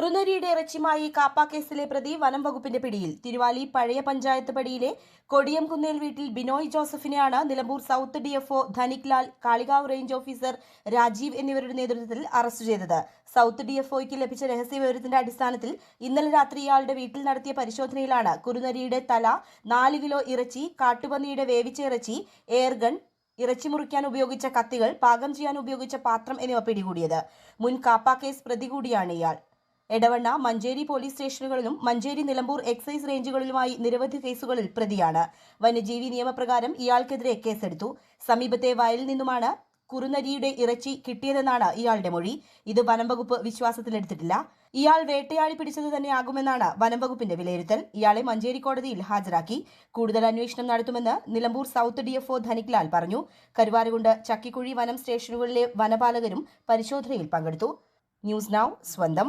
കുറുനരിയുടെ ഇറച്ചിയുമായി കാപ്പ കേസിലെ പ്രതി വനം വകുപ്പിന്റെ പിടിയിൽ. തിരുവാലി പഴയ പഞ്ചായത്ത് പടിയിലെ കൊടിയംകുന്നേൽ വീട്ടിൽ Binoy ജോസഫിനെയാണ് Nilambur south DFO Dhanik Lal Kalikavu range officer Rajeev എന്നിവരുടെ നേതൃത്വത്തിൽ അറസ്റ്റ് ചെയ്തത്. സൗത്ത് ഡിഎഫ്ഒയ്ക്ക് ലഭിച്ച രഹസ്യവിവരത്തിന്റെ അടിസ്ഥാനത്തിൽ ഇന്നലെ രാത്രി ഇയാളുടെ വീട്ടിൽ നടത്തിയ പരിശോധനയിലാണ് കുറുനരിയുടെ തല നാല് കിലോ ഇറച്ചി കാട്ടുപന്നിയുടെ വേവിച്ച ഇറച്ചി എയർഗൺ ഇറച്ചി മുറിക്കാൻ ഉപയോഗിച്ച കത്തികൾ പാകം ചെയ്യാൻ ഉപയോഗിച്ച പാത്രം എന്നിവ പിടികൂടിയത്. മുൻ കാപ്പ കേസ് പ്രതി കൂടിയാണ് ഇയാൾ. എടവണ്ണ മഞ്ചേരി പോലീസ് സ്റ്റേഷനുകളിലും മഞ്ചേരി നിലമ്പൂർ എക്സൈസ് റേഞ്ചുകളിലുമായി നിരവധി കേസുകളിൽ പ്രതിയാണ്. വന്യജീവി നിയമപ്രകാരം ഇയാൾക്കെതിരെ കേസെടുത്തു. സമീപത്തെ വയലിൽ നിന്നുമാണ് കുറുനരിയുടെ ഇറച്ചി കിട്ടിയതെന്നാണ് ഇയാളുടെ മൊഴി. ഇത് വനംവകുപ്പ് വിശ്വാസത്തിലെടുത്തിട്ടില്ല ഇയാൾ വേട്ടയാടി പിടിച്ചത് തന്നെയാകുമെന്നാണ് വനംവകുപ്പിന്റെ വിലയിരുത്തൽ. ഇയാളെ മഞ്ചേരി കോടതിയിൽ ഹാജരാക്കി. കൂടുതൽ അന്വേഷണം നടത്തുമെന്ന് നിലമ്പൂർ സൗത്ത് ഡിഎഫ്ഒ ധനിക്ലാൽ പറഞ്ഞു. കരുവാരുകുണ്ട് ചക്കിക്കുഴി വനം സ്റ്റേഷനുകളിലെ വനപാലകരും പരിശോധനയിൽ പങ്കെടുത്തു. ന്യൂസ് നൗ സ്വന്തം